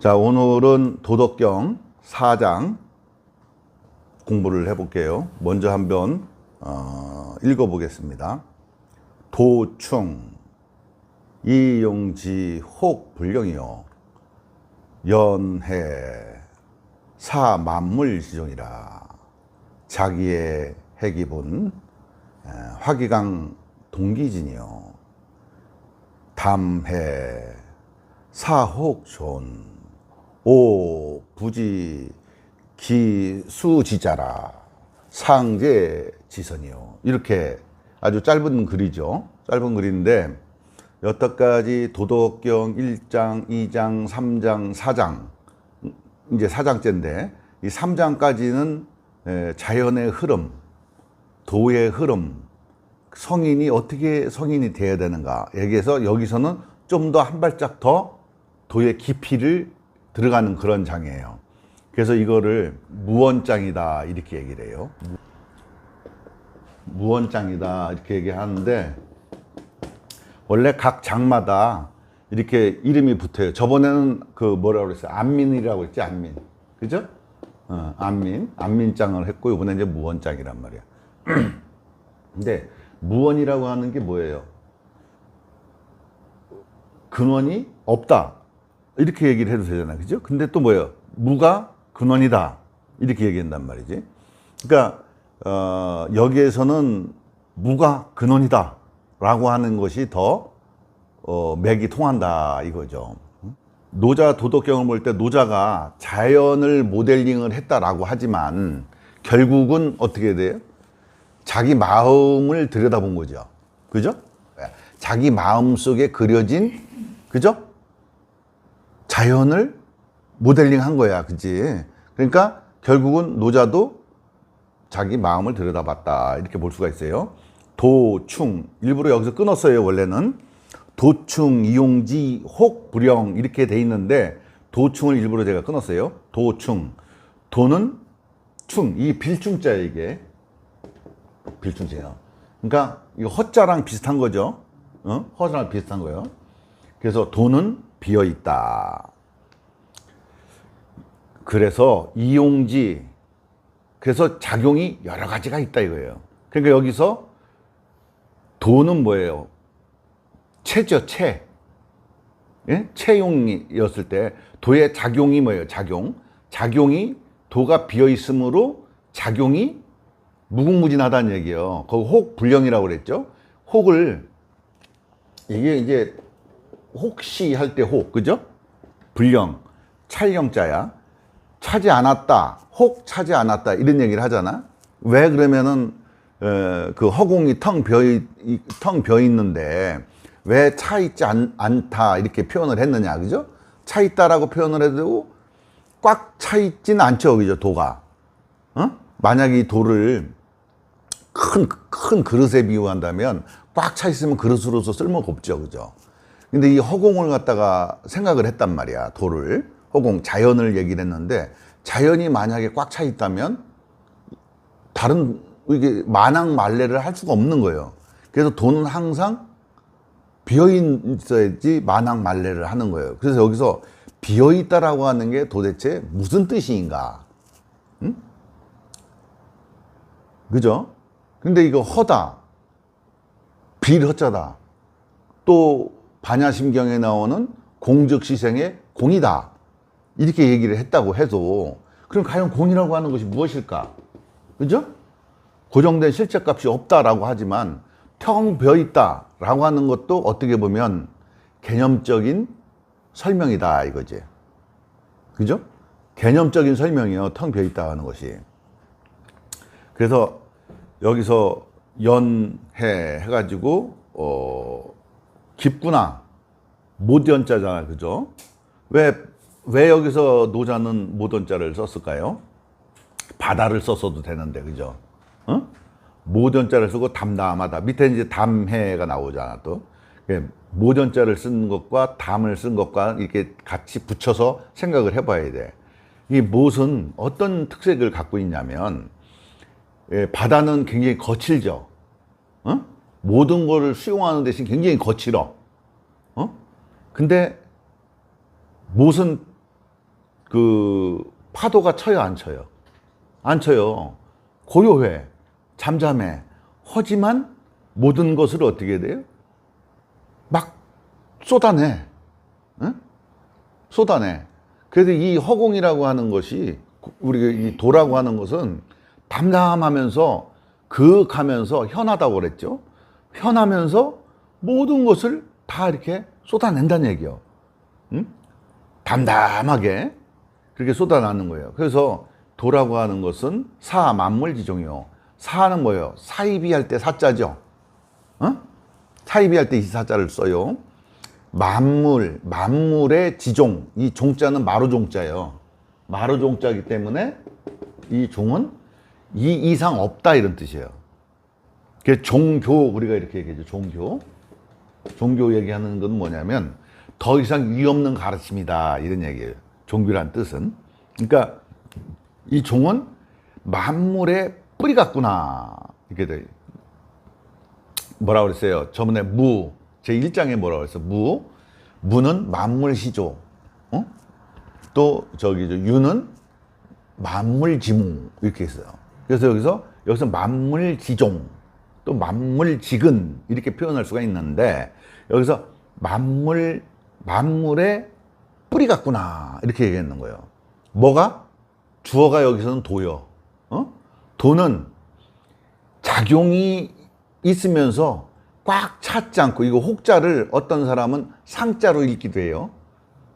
자, 오늘은 도덕경 4장 공부를 해볼게요. 먼저 한번 어, 읽어보겠습니다. 도충 이용지 혹불령이요 연해 사 만물지종이라 자기의 해기본 에, 화기강 동기진이요 담해 사혹존 오 부지 기수지자라. 상제 지선이요. 이렇게 아주 짧은 글이죠. 짧은 글인데 여태까지 도덕경 1장, 2장, 3장, 4장 이제 4장째인데 이 3장까지는 자연의 흐름, 도의 흐름, 성인이 어떻게 성인이 돼야 되는가. 얘기해서 여기서는 좀 더 한 발짝 더 도의 깊이를 들어가는 그런 장이에요. 그래서 이거를 무원장이다 이렇게 얘기를 해요. 무원장이다 이렇게 얘기하는데 원래 각 장마다 이렇게 이름이 붙어요. 저번에는 그 뭐라고 그랬어요? 안민이라고 했지 안민. 그죠? 어, 안민, 안민장을 했고 이번에 이제 무원장이란 말이야. 근데 무원이라고 하는 게 뭐예요? 근원이 없다. 이렇게 얘기를 해도 되잖아요. 그죠? 근데 또 뭐예요? 무가 근원이다. 이렇게 얘기한단 말이지. 그러니까, 어, 여기에서는 무가 근원이다. 라고 하는 것이 더, 어, 맥이 통한다. 이거죠. 노자 도덕경을 볼 때 노자가 자연을 모델링을 했다라고 하지만 결국은 어떻게 돼요? 자기 마음을 들여다본 거죠. 그죠? 자기 마음 속에 그려진, 그죠? 자연을 모델링 한 거야. 그지? 그러니까 결국은 노자도 자기 마음을 들여다봤다. 이렇게 볼 수가 있어요. 도충. 일부러 여기서 끊었어요. 원래는. 도충, 이용지, 혹, 불영. 이렇게 돼 있는데 도충을 일부러 제가 끊었어요. 도충. 도는 충. 이 빌충자야, 이게. 빌충자예요. 그러니까 이 허자랑 비슷한 거죠. 어? 허자랑 비슷한 거예요. 그래서 도는 비어 있다. 그래서 이용지 그래서 작용이 여러 가지가 있다 이거예요. 그러니까 여기서 도는 뭐예요? 체죠, 체. 예? 체용이었을 때 도의 작용이 뭐예요? 작용. 작용이 도가 비어 있으므로 작용이 무궁무진하다는 얘기예요. 거기 혹 불령이라고 그랬죠. 혹을 이게 이제 혹시 할 때 혹, 그죠? 불령, 찰령자야. 차지 않았다, 혹 차지 않았다 이런 얘기를 하잖아. 왜 그러면은 에, 그 허공이 텅 비어 텅 비어 있는데 왜 차 있지 않, 않다 이렇게 표현을 했느냐, 그죠? 차 있다라고 표현을 해도 꽉 차 있지는 않죠, 그죠? 도가. 어? 만약 이 도를 큰, 큰 그릇에 비유한다면 꽉 차 있으면 그릇으로서 쓸모가 없죠. 그죠? 근데 이 허공을 갖다가 생각을 했단 말이야. 도를. 허공, 자연을 얘기를 했는데 자연이 만약에 꽉 차 있다면 다른, 이게 만왕 말래를 할 수가 없는 거예요. 그래서 도는 항상 비어 있어야지 만왕 말래를 하는 거예요. 그래서 여기서 비어 있다라고 하는 게 도대체 무슨 뜻인가? 응? 그죠? 근데 이거 허다, 빌허자다, 또 반야심경에 나오는 공적시생의 공이다 이렇게 얘기를 했다고 해도 그럼 과연 공이라고 하는 것이 무엇일까? 그죠? 고정된 실제값이 없다라고 하지만 텅 비어 있다 라고 하는 것도 어떻게 보면 개념적인 설명이다 이거지. 그죠? 개념적인 설명이요. 텅 비어 있다 하는 것이. 그래서 여기서 연해 해가지고 어 깊구나. 못 연자잖아 그죠? 왜 왜 여기서 노자는 못 연자를 썼을까요? 바다를 썼어도 되는데 그죠? 어? 못 연자를 쓰고 담담하다. 밑에 이제 담해가 나오잖아 또못 연자를 쓴 것과 담을 쓴 것과 이렇게 같이 붙여서 생각을 해봐야 돼 이 못은 어떤 특색을 갖고 있냐면 예, 바다는 굉장히 거칠죠. 어? 모든 거를 수용하는 대신 굉장히 거칠어. 어? 근데 못은 그 파도가 쳐요, 안 쳐요? 안 쳐요. 고요해, 잠잠해. 하지만 모든 것을 어떻게 돼요? 막 쏟아내. 응? 쏟아내. 그래서 이 허공이라고 하는 것이 우리가 이 도라고 하는 것은 담담하면서 그윽하면서 현하다고 그랬죠. 현하면서 모든 것을 다 이렇게 쏟아낸다는 얘기요. 응? 담담하게 그렇게 쏟아나는 거예요. 그래서 도라고 하는 것은 사 만물 지종이요. 사는 뭐예요? 사이비 할 때 사자죠. 어? 사이비 할 때 이 사자를 써요. 만물, 만물의 지종. 이 종자는 마루종자예요. 마루종자이기 때문에 이 종은 이 이상 없다 이런 뜻이에요. 그 종교 우리가 이렇게 얘기하죠. 종교. 종교 얘기하는 건 뭐냐면 더 이상 위 없는 가르침이다 이런 얘기예요. 종교란 뜻은. 그러니까 이 종은 만물의 뿌리 같구나 이렇게 돼. 뭐라 그랬어요? 저번에 무, 제 1장에 뭐라 그랬어요? 무, 무는 만물 시조, 어? 또 저기 저 유는 만물지무 이렇게 했어요. 그래서 여기서 여기서 만물 지종, 또 만물지근 이렇게 표현할 수가 있는데 여기서 만물 만물의 뿌리 같구나 이렇게 얘기했는 거예요. 뭐가 주어가 여기서는 도요. 어? 도는 작용이 있으면서 꽉 찼지 않고 이거 혹자를 어떤 사람은 상자로 읽기도 해요.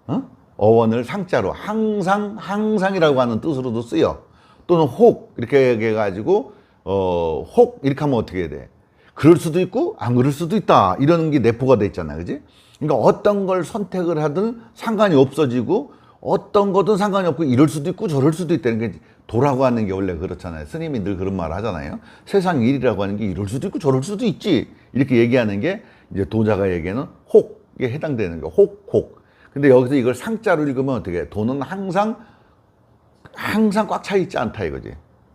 어? 어원을 상자로 항상 항상이라고 하는 뜻으로도 쓰여. 또는 혹 이렇게 해가지고 어, 혹 이렇게 하면 어떻게 해야 돼? 그럴 수도 있고 안 그럴 수도 있다 이러는 게 내포가 돼 있잖아, 그지? 그러니까 어떤 걸 선택을 하든 상관이 없어지고 어떤 거든 상관이 없고 이럴 수도 있고 저럴 수도 있다는 게 도라고 하는 게 원래 그렇잖아요. 스님이 늘 그런 말을 하잖아요. 세상 일이라고 하는 게 이럴 수도 있고 저럴 수도 있지. 이렇게 얘기하는 게 이제 도자가 얘기하는 혹에 해당되는 거. 혹, 혹. 근데 여기서 이걸 상자로 읽으면 어떻게 해? 도는 항상 항상 꽉 차 있지 않다 이거지.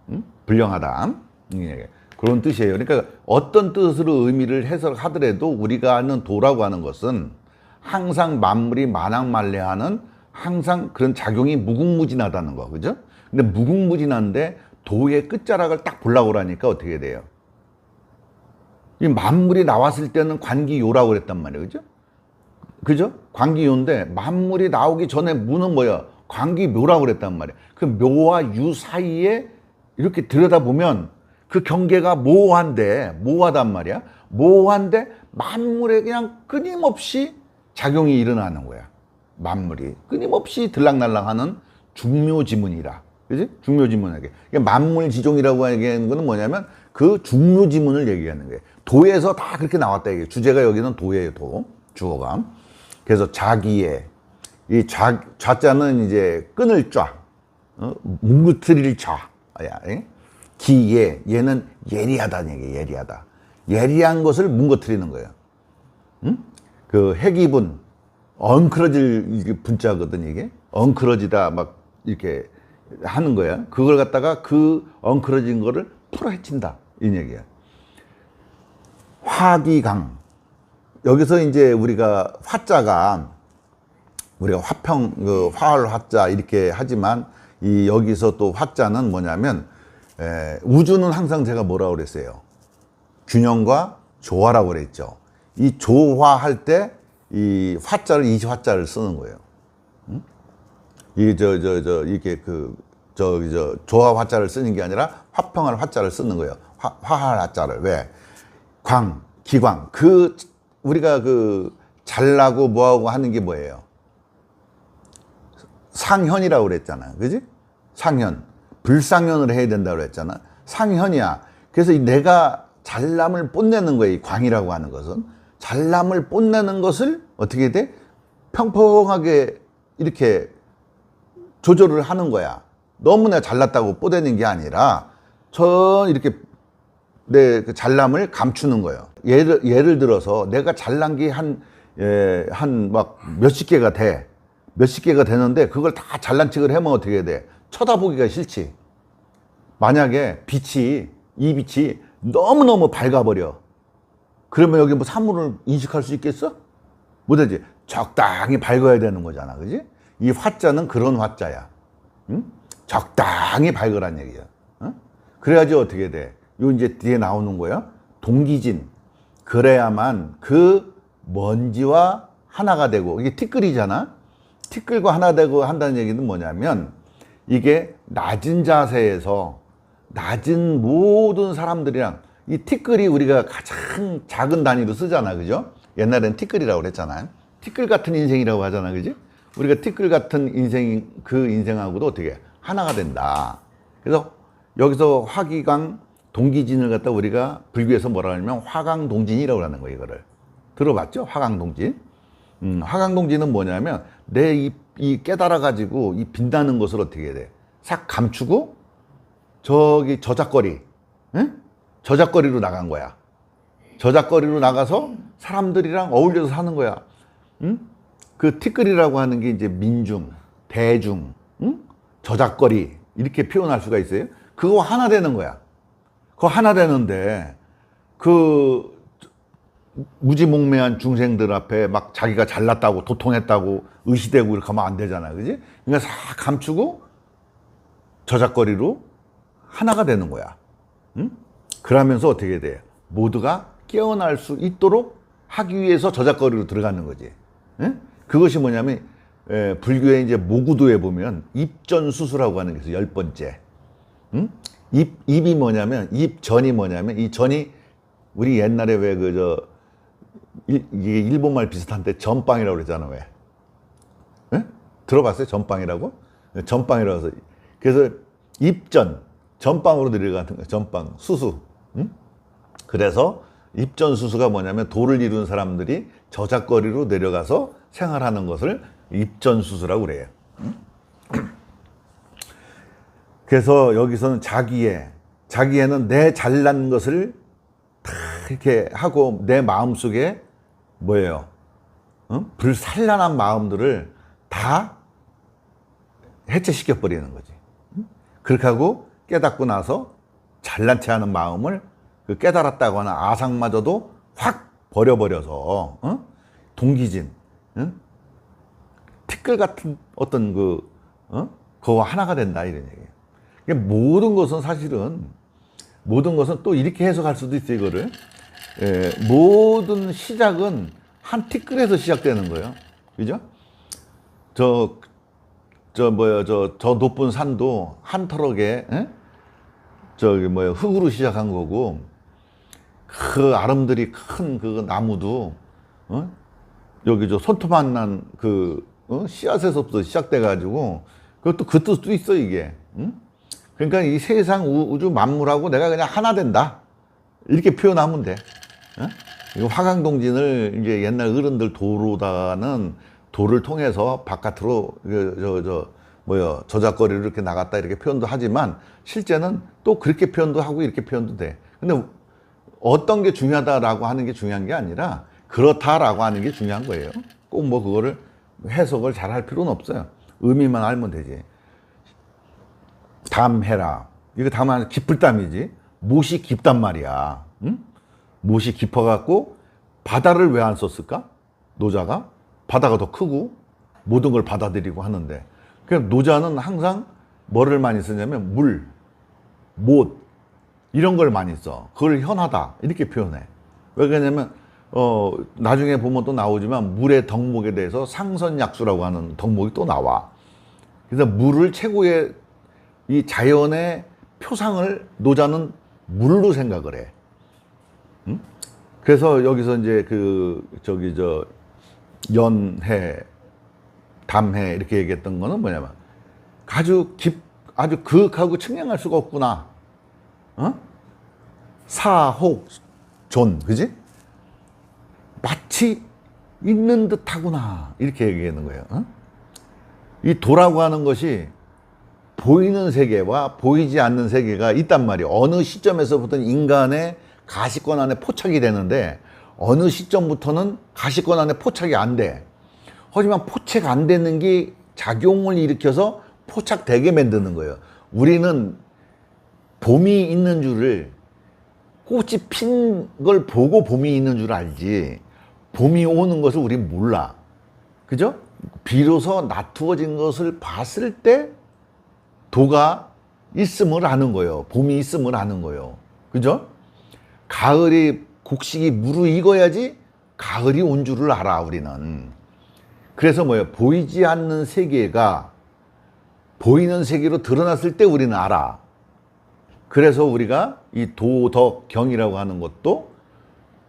응? 불량하다. 예. 그런 뜻이에요. 그러니까 어떤 뜻으로 의미를 해석하더라도 우리가 아는 도라고 하는 것은 항상 만물이 만왕만래하는 항상 그런 작용이 무궁무진하다는 거, 그죠? 근데 무궁무진한데 도의 끝자락을 딱 보려고 그러니까 어떻게 돼요? 이 만물이 나왔을 때는 관기요라고 그랬단 말이에요, 그죠? 그죠? 관기요인데 만물이 나오기 전에 무는 뭐야? 관기묘라고 그랬단 말이에요. 그 묘와 유 사이에 이렇게 들여다보면 그 경계가 모호한데, 모호하단 말이야. 모호한데 만물에 그냥 끊임없이 작용이 일어나는 거야. 만물이. 끊임없이 들락날락하는 중묘지문이라. 그지? 중묘지문에게. 만물지종이라고 얘기하는 거는 뭐냐면 그 중묘지문을 얘기하는 거예요. 도에서 다 그렇게 나왔다 이게. 주제가 여기는 도예요, 도. 주어가. 그래서 자기의 이 좌, 좌자는 이제 끈을 쫙, 어? 뭉그트릴 좌. 야, 예? 기예, 얘는 예리하다는 얘기예요, 예리하다. 예리한 것을 뭉그트리는 거예요. 응? 그 핵이분, 엉클어질 분자거든, 이게. 엉클어지다, 막 이렇게 하는 거야. 그걸 갖다가 그 엉클어진 거를 풀어헤친다. 이 얘기야. 화기강. 여기서 이제 우리가 화자가 우리가 화평, 그 화할 화자 이렇게 하지만 이 여기서 또 화자는 뭐냐면 에, 우주는 항상 제가 뭐라고 그랬어요? 균형과 조화라고 그랬죠. 이 조화할 때 이 화자를 이 화자를 쓰는 거예요. 응? 이저 저 저 이렇게 그 저기 저 조화 화자를 쓰는 게 아니라 화평할 화자를 쓰는 거예요. 화, 화할 화자를 왜? 광, 기광 그 우리가 그 잘나고 뭐하고 하는 게 뭐예요? 상현이라고 그랬잖아. 그지? 상현. 불상현을 해야 된다고 그랬잖아. 상현이야. 그래서 이 내가 잘남을 뽐내는 거예요. 이 광이라고 하는 것은. 잘남을 뽐내는 것을 어떻게 돼? 평평하게 이렇게 조절을 하는 거야. 너무나 잘났다고 뽀대는 게 아니라 전 이렇게 내그 잘남을 감추는 거예요. 예를, 예를 들어서 내가 잘난 게 한, 예, 한 막 몇십 개가 돼. 몇십 개가 되는데 그걸 다 잘난 척을 하면 어떻게 돼? 쳐다보기가 싫지. 만약에 빛이, 이 빛이 너무너무 밝아버려. 그러면 여기 뭐 사물을 인식할 수 있겠어? 못하지. 적당히 밝아야 되는 거잖아. 그지? 이 화자는 그런 화자야. 응? 적당히 밝으란 얘기야. 어? 그래야지 어떻게 돼? 요 이제 뒤에 나오는 거야. 동기진. 그래야만 그 먼지와 하나가 되고 이게 티끌이잖아. 티끌과 하나 되고 한다는 얘기는 뭐냐면 이게 낮은 자세에서 낮은 모든 사람들이랑 이 티끌이 우리가 가장 작은 단위로 쓰잖아. 그죠? 옛날엔 티끌이라고 그랬잖아. 티끌 같은 인생이라고 하잖아. 그지? 우리가 티끌 같은 인생, 그 인생하고도 어떻게 하나가 된다. 그래서 여기서 화기강 동기진을 갖다 우리가 불교에서 뭐라 하냐면 화강동진이라고 하는 거예요. 이거를. 들어봤죠? 화강동진. 음, 화강동진은 뭐냐면 내이이 깨달아 가지고 이 빛나는 것을 어떻게 해야 돼? 싹 감추고 저기 저작거리, 응? 저작거리로 나간 거야. 저작거리로 나가서 사람들이랑 어울려서 사는 거야. 응? 그 티끌이라고 하는 게 이제 민중, 대중, 응? 저작거리 이렇게 표현할 수가 있어요. 그거 하나 되는 거야. 그거 하나 되는데 그 무지몽매한 중생들 앞에 막 자기가 잘났다고 도통했다고 의시되고 이렇게 하면 안 되잖아. 그지? 그러니까 싹 감추고 저작거리로 하나가 되는 거야. 응? 그러면서 어떻게 돼? 모두가 깨어날 수 있도록 하기 위해서 저작거리로 들어가는 거지. 응? 그것이 뭐냐면 에, 불교의 이제 모구도에 보면 입전수수라고 하는 게 있어요. 열 번째. 응? 입, 입이 뭐냐면 입전이 뭐냐면 이 전이 우리 옛날에 왜 그 저 이게 일본말 비슷한데 전빵이라고 그러잖아 왜? 예? 들어봤어요? 전빵이라고? 전빵이라고 해서 그래서 입전 전빵으로 내려가는 거야. 전빵 수수. 응? 그래서 입전 수수가 뭐냐면 도를 이룬 사람들이 저작거리로 내려가서 생활하는 것을 입전 수수라고 그래요. 응? 그래서 여기서는 자기의 자기애는 내 잘난 것을 다 이렇게 하고 내 마음 속에 뭐예요? 어? 불산란한 마음들을 다 해체시켜 버리는 거지. 응? 그렇게 하고 깨닫고 나서 잘난 체 하는 마음을 그 깨달았다고 하는 아상마저도 확 버려버려서 어? 동기진 응? 티끌 같은 어떤 그 어? 그거 하나가 된다 이런 얘기예요. 그러니까 모든 것은 사실은 모든 것은 또 이렇게 해석할 수도 있어요 이거를 예, 모든 시작은 한 티끌에서 시작되는 거예요. 그죠? 저, 저 뭐야, 저, 저 높은 산도 한 터럭에, 예? 저기 뭐야, 흙으로 시작한 거고, 그 아름드리 큰그 나무도, 어? 여기 저 손톱만 난 그, 어? 씨앗에서부터 시작돼 가지고, 그것도 그 뜻도 있어, 이게. 응? 그러니까 이 세상 우- 우주 만물하고 내가 그냥 하나 된다. 이렇게 표현하면 돼. 어? 이거 화강동진을 이제 옛날 어른들 도로다는 도를 통해서 바깥으로 그, 저, 저, 뭐야, 저작거리로 이렇게 나갔다 이렇게 표현도 하지만 실제는 또 그렇게 표현도 하고 이렇게 표현도 돼. 근데 어떤 게 중요하다라고 하는 게 중요한 게 아니라 그렇다라고 하는 게 중요한 거예요. 꼭 뭐 그거를 해석을 잘 할 필요는 없어요. 의미만 알면 되지. 담해라. 이거 담은 깊을 담이지. 못이 깊단 말이야. 응? 못이 깊어갖고 바다를 왜 안 썼을까? 노자가 바다가 더 크고 모든 걸 받아들이고 하는데 그냥 노자는 항상 뭐를 많이 쓰냐면 물, 못 이런 걸 많이 써. 그걸 현하다 이렇게 표현해. 왜 그러냐면 어 나중에 보면 또 나오지만 물의 덕목에 대해서 상선약수라고 하는 덕목이 또 나와. 그래서 물을 최고의 이 자연의 표상을 노자는 물로 생각을 해. 응? 그래서 여기서 이제 그 저기 저 연해, 담해 이렇게 얘기했던 거는 뭐냐면 아주 깊 아주 그윽하고 청량할 수가 없구나. 어? 사혹 존 그지? 마치 있는 듯하구나 이렇게 얘기하는 거예요. 어? 이 도라고 하는 것이 보이는 세계와 보이지 않는 세계가 있단 말이에요. 어느 시점에서부터 인간의 가시권 안에 포착이 되는데 어느 시점부터는 가시권 안에 포착이 안 돼. 하지만 포 착 안 되는 게 작용을 일으켜서 포착되게 만드는 거예요. 우리는 봄이 있는 줄을 꽃이 핀 걸 보고 봄이 있는 줄 알지 봄이 오는 것을 우리 몰라. 그죠? 비로소 나투어진 것을 봤을 때 도가 있음을 아는 거예요. 봄이 있음을 아는 거예요. 그죠? 가을이 곡식이 무르익어야지 가을이 온 줄을 알아 우리는. 그래서 뭐예요? 보이지 않는 세계가 보이는 세계로 드러났을 때 우리는 알아. 그래서 우리가 이 도덕경이라고 하는 것도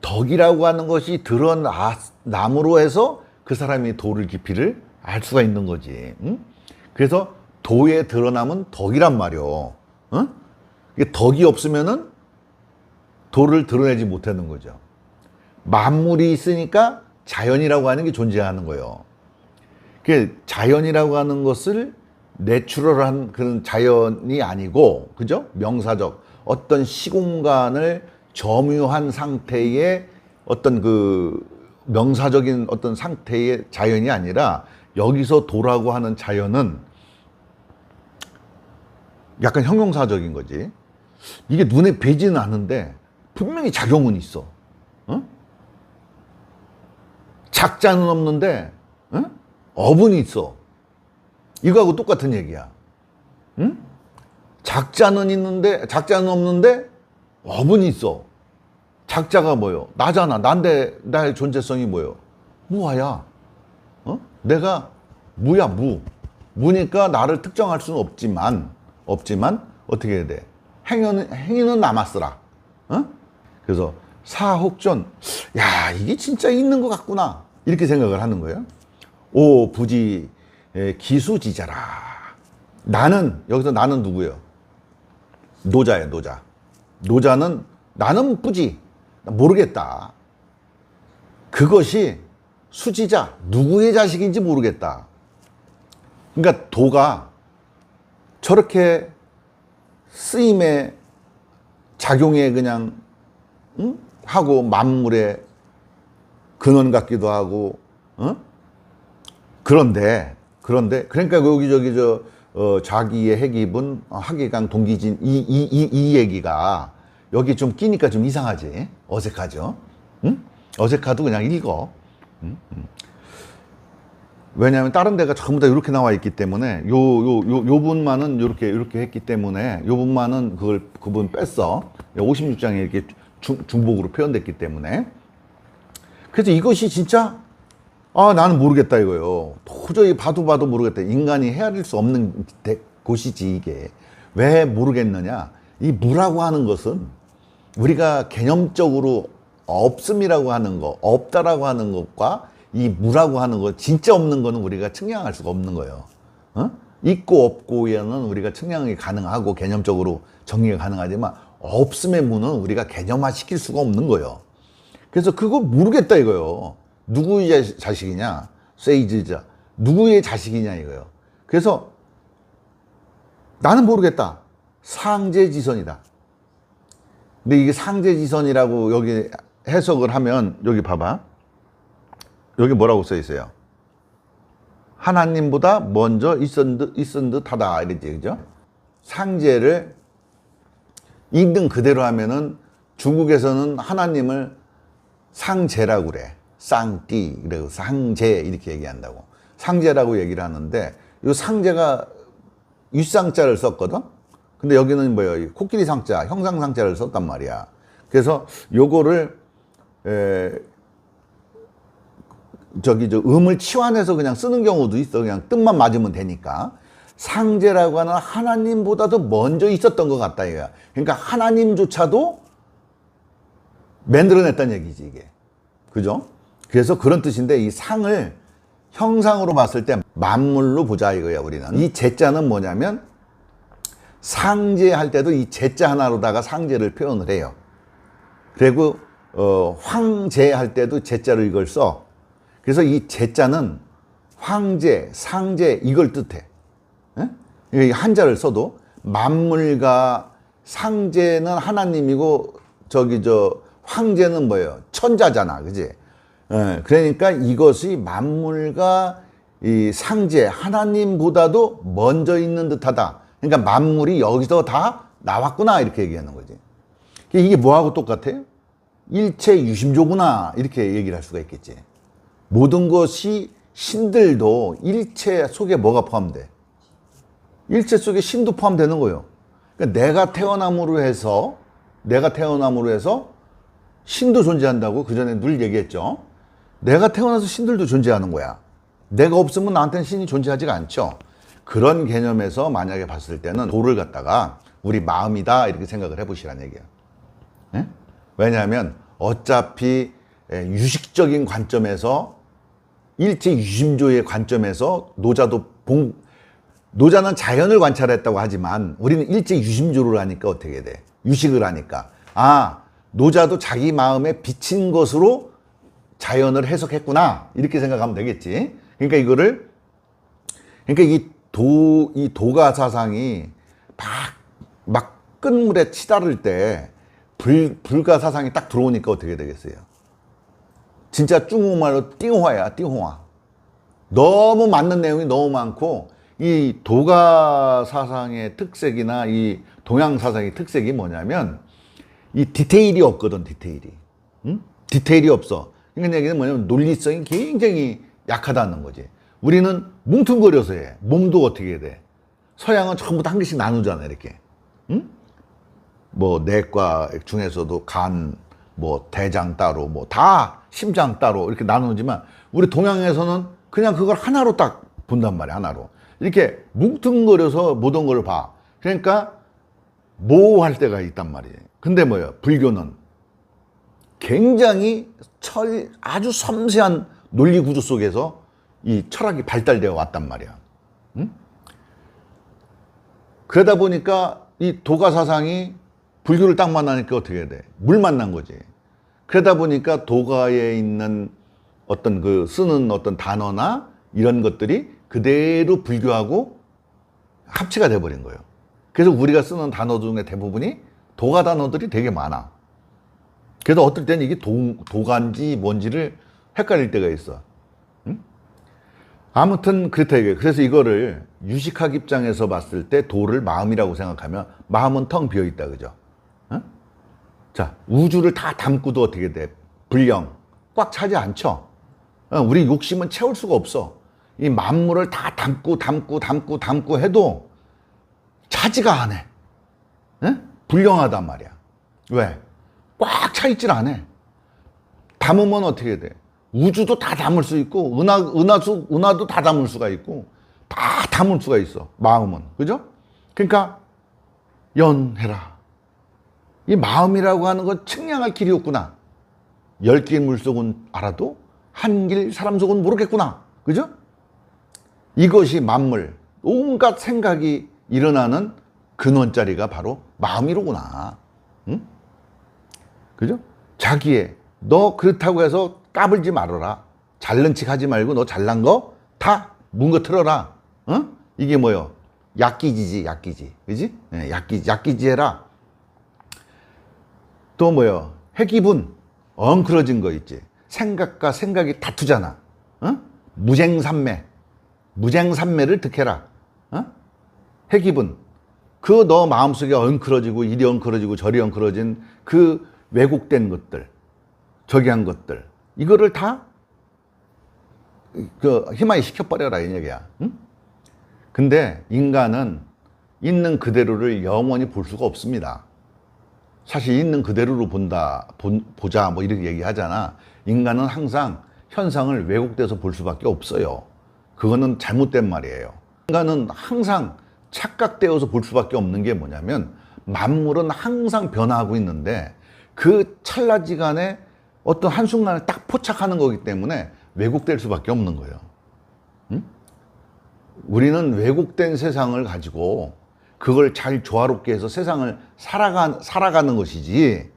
덕이라고 하는 것이 드러남으로 해서 그 사람이 도를 깊이를 알 수가 있는 거지. 응? 그래서 도의 드러남은 덕이란 말이오. 응? 덕이 없으면은 도를 드러내지 못하는 거죠. 만물이 있으니까 자연이라고 하는 게 존재하는 거예요. 그 자연이라고 하는 것을 내추럴한 그런 자연이 아니고, 그죠? 명사적 어떤 시공간을 점유한 상태의 어떤 그 명사적인 어떤 상태의 자연이 아니라 여기서 도라고 하는 자연은 약간 형용사적인 거지. 이게 눈에 뵈지는 않는데 분명히 작용은 있어. 어? 작자는 없는데 어? 어분이 있어. 이거하고 똑같은 얘기야. 응? 작자는 있는데 작자는 없는데 어분이 있어. 작자가 뭐요? 나잖아. 난데 나의 존재성이 뭐요? 무아야. 어? 내가 무야 무. 무니까 나를 특정할 수는 없지만 없지만 어떻게 해야 돼? 행위는 행위는 남았으라. 어? 그래서 사혹전 야 이게 진짜 있는 것 같구나 이렇게 생각을 하는 거예요. 오 부지 에, 기수지자라. 나는 여기서 나는 누구예요? 노자예요 노자. 노자는 나는 뿌지 모르겠다. 그것이 수지자 누구의 자식인지 모르겠다. 그러니까 도가 저렇게 쓰임에 작용에 그냥 응? 하고 만물의 근원 같기도 하고 어? 그런데 그런데 그러니까 여기 저기 저 어, 자기의 핵입은 하기강 동기진 이 이 이 이 얘기가 여기 좀 끼니까 좀 이상하지 어색하죠 응? 어색하도 그냥 읽어 응? 응. 왜냐하면 다른 데가 전부 다 이렇게 나와 있기 때문에 요 요 요 요 분만은 이렇게 이렇게 했기 때문에 요 분만은 그걸 그분 뺐어 56장에 이렇게 중, 중복으로 표현됐기 때문에 그래서 이것이 진짜 아 나는 모르겠다 이거요. 도저히 봐도 봐도 모르겠다. 인간이 헤아릴 수 없는 데- 곳이지 이게. 왜 모르겠느냐? 이 무라고 하는 것은 우리가 개념적으로 없음이라고 하는 거 없다라고 하는 것과 이 무라고 하는 거 진짜 없는 거는 우리가 측량할 수가 없는 거예요. 어? 있고 없고에는 우리가 측량이 가능하고 개념적으로 정리가 가능하지만 없음의 무는 우리가 개념화 시킬 수가 없는 거예요. 그래서 그거 모르겠다 이거요. 누구의 자- 자식이냐? 세이즈자. 누구의 자식이냐 이거요. 그래서 나는 모르겠다. 상제지선이다. 근데 이게 상제지선이라고 여기 해석을 하면 여기 봐봐. 여기 뭐라고 써 있어요? 하나님보다 먼저 있은 듯, 있은 듯 하다. 이랬지. 그죠? 상제를 있는 그대로 하면은 중국에서는 하나님을 상제라고 그래. 쌍띠, 그리고 상제 이렇게 얘기한다고. 상제라고 얘기를 하는데 이 상제가 윗상자를 썼거든. 근데 여기는 뭐예요? 이 코끼리 상자, 형상 상자를 썼단 말이야. 그래서 요거를 에, 저기 저 음을 치환해서 그냥 쓰는 경우도 있어. 그냥 뜻만 맞으면 되니까. 상제라고 하는 하나님보다도 먼저 있었던 것 같다 이거야. 그러니까 하나님조차도 만들어냈다는 얘기지 이게. 그죠? 그래서 그런 뜻인데 이 상을 형상으로 봤을 때 만물로 보자 이거야 우리는. 이 제자는 뭐냐면 상제할 때도 이 제자 하나로다가 상제를 표현을 해요. 그리고 어, 황제할 때도 제자를 이걸 써. 그래서 이 제자는 황제, 상제 이걸 뜻해. 예? 이 한자를 써도 만물과 상제는 하나님이고 저기 저 황제는 뭐예요? 천자잖아, 그지? 예, 그러니까 이것이 만물과 이 상제 하나님보다도 먼저 있는 듯하다. 그러니까 만물이 여기서 다 나왔구나 이렇게 얘기하는 거지. 이게 뭐하고 똑같아요? 일체 유심조구나 이렇게 얘기를 할 수가 있겠지. 모든 것이 신들도 일체 속에 뭐가 포함돼? 일체 속에 신도 포함되는 거예요. 그러니까 내가 태어남으로 해서 내가 태어남으로 해서 신도 존재한다고 그 전에 늘 얘기했죠. 내가 태어나서 신들도 존재하는 거야. 내가 없으면 나한테는 신이 존재하지가 않죠. 그런 개념에서 만약에 봤을 때는 도를 갖다가 우리 마음이다 이렇게 생각을 해보시란 얘기야. 예? 왜냐하면 어차피 예, 유식적인 관점에서 일체 유심조의 관점에서 노자도 봉, 노자는 자연을 관찰했다고 하지만 우리는 일제 유심조를 하니까 어떻게 돼? 유식을 하니까. 아, 노자도 자기 마음에 비친 것으로 자연을 해석했구나. 이렇게 생각하면 되겠지. 그러니까 이거를, 그러니까 이 도, 이 도가 사상이 막, 막 끝물에 치다를 때 불, 불가 사상이 딱 들어오니까 어떻게 되겠어요? 진짜 중국말로 띵화야, 띵화. 너무 맞는 내용이 너무 많고 이 도가 사상의 특색이나 이 동양 사상의 특색이 뭐냐면 이 디테일이 없거든 디테일이 응? 디테일이 없어 그러니까 얘기는 뭐냐면 논리성이 굉장히 약하다는 거지 우리는 뭉퉁거려서 해 몸도 어떻게 돼 서양은 전부 다 한 개씩 나누잖아 이렇게 응? 뭐 내과 중에서도 간, 뭐 대장 따로, 뭐 다 심장 따로 이렇게 나누지만 우리 동양에서는 그냥 그걸 하나로 딱 본단 말이야 하나로 이렇게 뭉뚱거려서 모든 걸 봐. 그러니까 모호할 때가 있단 말이에요. 근데 뭐예요? 불교는 굉장히 철 아주 섬세한 논리 구조 속에서 이 철학이 발달되어 왔단 말이야. 응? 그러다 보니까 이 도가 사상이 불교를 딱 만나니까 어떻게 돼? 물 만난 거지. 그러다 보니까 도가에 있는 어떤 그 쓰는 어떤 단어나 이런 것들이 그대로 불교하고 합치가 돼버린 거예요. 그래서 우리가 쓰는 단어 중에 대부분이 도가 단어들이 되게 많아. 그래서 어떨 때는 이게 도, 도가인지 뭔지를 헷갈릴 때가 있어. 응? 아무튼 그렇다 이게. 그래서 이거를 유식학 입장에서 봤을 때 도를 마음이라고 생각하면 마음은 텅 비어 있다 그죠? 응? 자 우주를 다 담고도 어떻게 돼? 불령 꽉 차지 않죠. 어, 우리 욕심은 채울 수가 없어. 이 만물을 다 담고 담고 담고 담고 해도 차지가 안 해. 응? 불령하단 말이야. 왜? 꽉 차 있질 않아. 담으면 어떻게 돼? 우주도 다 담을 수 있고 은하 은하수 은하도 다 담을 수가 있고 다 담을 수가 있어. 마음은 그죠? 그러니까 연해라. 이 마음이라고 하는 건 측량할 길이 없구나. 열 길 물속은 알아도 한 길 사람 속은 모르겠구나. 그죠? 이것이 만물, 온갖 생각이 일어나는 근원자리가 바로 마음이로구나. 응? 그죠? 자기의, 너 그렇다고 해서 까불지 말아라. 잘난 척 하지 말고 너 잘난 거다 문거 틀어라. 어? 이게 뭐요? 약기지지, 약기지. 그지? 네, 약기, 약기지 해라. 또 뭐요? 해기분, 엉클어진 거 있지. 생각과 생각이 다투잖아. 어? 무쟁산매. 무쟁산매를 득해라. 어? 해기분. 그 너 마음속에 엉클어지고 이리 엉클어지고 저리 엉클어진 그 왜곡된 것들, 저기한 것들. 이거를 다 그 희망이 시켜버려라 이 얘기야. 응? 근데 인간은 있는 그대로를 영원히 볼 수가 없습니다. 사실 있는 그대로로 본다, 본, 보자, 뭐 이렇게 얘기하잖아. 인간은 항상 현상을 왜곡돼서 볼 수밖에 없어요. 그거는 잘못된 말이에요. 인간은 항상 착각되어서 볼 수밖에 없는 게 뭐냐면 만물은 항상 변화하고 있는데 그 찰나지간에 어떤 한순간을 딱 포착하는 거기 때문에 왜곡될 수밖에 없는 거예요. 응? 우리는 왜곡된 세상을 가지고 그걸 잘 조화롭게 해서 세상을 살아가, 살아가는 것이지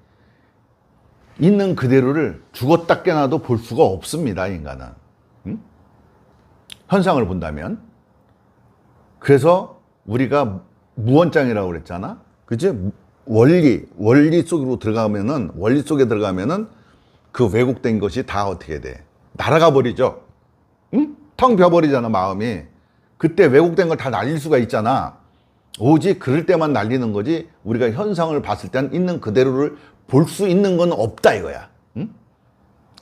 있는 그대로를 죽었다 깨나도 볼 수가 없습니다, 인간은. 응? 현상을 본다면. 그래서 우리가 무원장이라고 그랬잖아. 그치? 원리, 원리 속으로 들어가면은, 원리 속에 들어가면은 그 왜곡된 것이 다 어떻게 돼? 날아가 버리죠. 응? 텅 비어버리잖아, 마음이. 그때 왜곡된 걸 다 날릴 수가 있잖아. 오직 그럴 때만 날리는 거지 우리가 현상을 봤을 때는 있는 그대로를 볼 수 있는 건 없다 이거야. 응?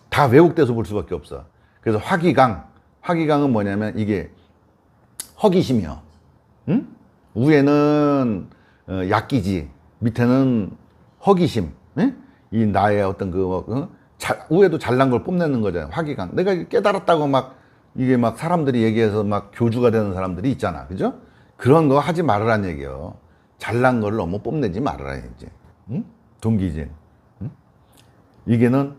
다 왜곡돼서 볼 수밖에 없어. 그래서 화기강 화기강은 뭐냐면 이게 허기심이요. 응? 위에는 어, 약기지, 밑에는 허기심. 응? 이 나의 어떤 그 어? 자, 위에도 잘난 걸 뽐내는 거잖아요. 화기강. 내가 깨달았다고 막 이게 막 사람들이 얘기해서 막 교주가 되는 사람들이 있잖아. 그죠? 그런 거 하지 말으란 얘기요. 잘난 걸 너무 뽐내지 말으라 이제. 응? 동기진. 응? 이게는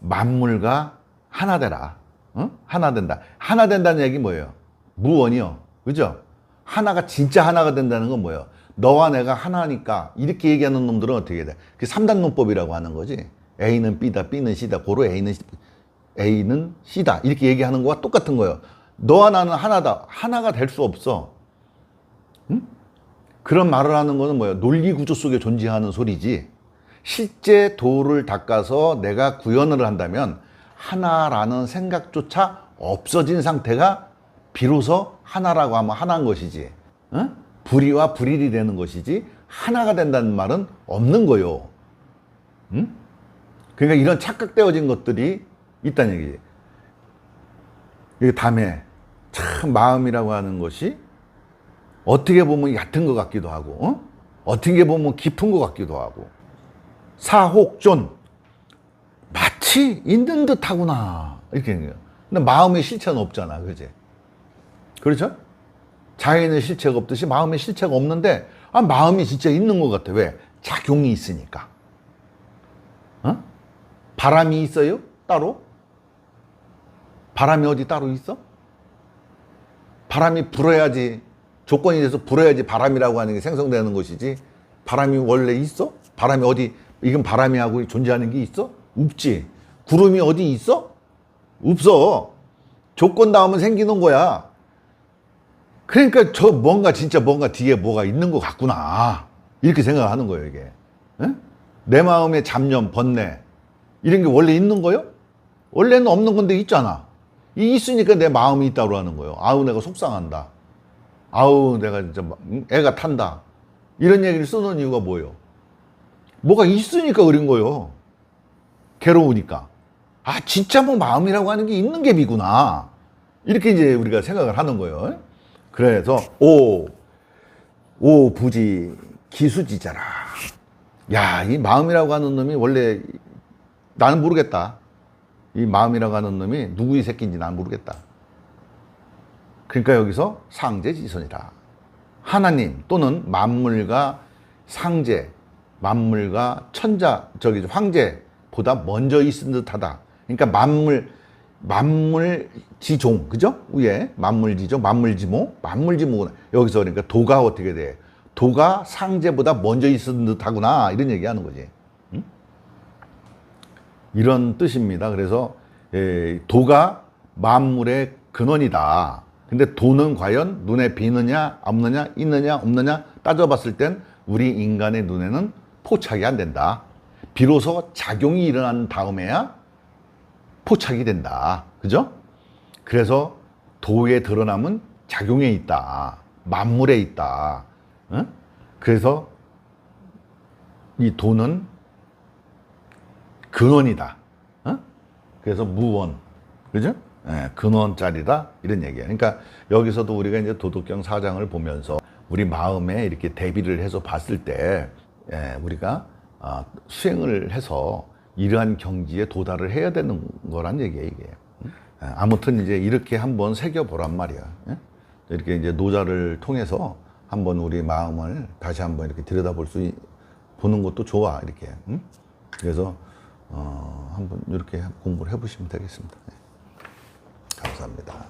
만물과 하나 되라. 어? 하나 된다. 하나 된다는 얘기 뭐예요? 무원이요. 그죠? 하나가 진짜 하나가 된다는 건 뭐예요? 너와 내가 하나니까 이렇게 얘기하는 놈들은 어떻게 돼? 그 3단 논법이라고 하는 거지. A는 B다, B는 C다. 고로 A는 A는 C다. 이렇게 얘기하는 거와 똑같은 거예요. 너와 나는 하나다. 하나가 될 수 없어. 응? 그런 말을 하는 거는 뭐예요? 논리 구조 속에 존재하는 소리지. 실제 도를 닦아서 내가 구현을 한다면 하나라는 생각조차 없어진 상태가 비로소 하나라고 하면 하나인 것이지. 응? 불이와 불일이 되는 것이지 하나가 된다는 말은 없는 거요. 응? 그러니까 이런 착각되어진 것들이 있다는 얘기지. 이게 다음에 참 마음이라고 하는 것이 어떻게 보면 얕은 것 같기도 하고, 어? 어떻게 보면 깊은 것 같기도 하고. 사혹존. 마치 있는 듯 하구나. 이렇게 얘기해요. 근데 마음의 실체는 없잖아. 그지? 그렇죠? 자연의 실체가 없듯이 마음의 실체가 없는데, 아, 마음이 진짜 있는 것 같아. 왜? 작용이 있으니까. 어? 바람이 있어요? 따로? 바람이 어디 따로 있어? 바람이 불어야지 조건이 돼서 불어야지 바람이라고 하는 게 생성되는 것이지 바람이 원래 있어? 바람이 어디 이건 바람이 하고 존재하는 게 있어? 없지 구름이 어디 있어? 없어 조건 닿으면 생기는 거야 그러니까 저 뭔가 진짜 뭔가 뒤에 뭐가 있는 것 같구나. 이렇게 생각하는 거예요 이게. 응? 내 마음의 잡념 번뇌. 이런 게 원래 있는 거요? 원래는 없는 건데 있잖아. 이 있으니까 내 마음이 있다고 하는 거예요. 아우 내가 속상한다. 아우 내가 진짜? 애가 탄다. 이런 얘기를 쓰는 이유가 뭐예요? 뭐가 있으니까 그런 거예요. 괴로우니까. 아 진짜 뭐 마음이라고 하는 게 있는 게 비구나. 이렇게 이제 우리가 생각을 하는 거예요 그래서 오, 오 부지 기수지자라 야 이 마음이라고 하는 놈이 원래 나는 모르겠다 이 마음이라고 하는 놈이 누구의 새끼인지 난 모르겠다 그러니까 여기서 상제지선이라. 하나님 또는 만물과 상제, 만물과 천자, 저기 황제보다 먼저 있은 듯하다. 그러니까 만물, 만물지종, 그죠? 위에 만물지종, 만물지모, 만물지모구나. 여기서 그러니까 도가 어떻게 돼? 도가 상제보다 먼저 있은 듯하구나. 이런 얘기하는 거지. 응? 이런 뜻입니다. 그래서 에, 도가 만물의 근원이다. 근데 도는 과연 눈에 비느냐, 없느냐, 있느냐, 없느냐 따져봤을 땐 우리 인간의 눈에는 포착이 안 된다. 비로소 작용이 일어난 다음에야 포착이 된다. 그죠? 그래서 도에 드러남은 작용에 있다. 만물에 있다. 응? 그래서 이 도는 근원이다. 어? 그래서 무원. 그죠? 예, 근원짜리다. 이런 얘기예요. 그러니까 여기서도 우리가 이제 도덕경 사장을 보면서 우리 마음에 이렇게 대비를 해서 봤을 때, 예, 우리가 아, 수행을 해서 이러한 경지에 도달을 해야 되는 거란 얘기예요, 이게. 예, 아무튼 이제 이렇게 한번 새겨보란 말이야. 예? 이렇게 이제 노자를 통해서 한번 우리 마음을 다시 한번 이렇게 들여다볼 수, 있- 보는 것도 좋아, 이렇게. 응? 그래서, 어, 한번 이렇게 공부를 해보시면 되겠습니다. 예. 감사합니다.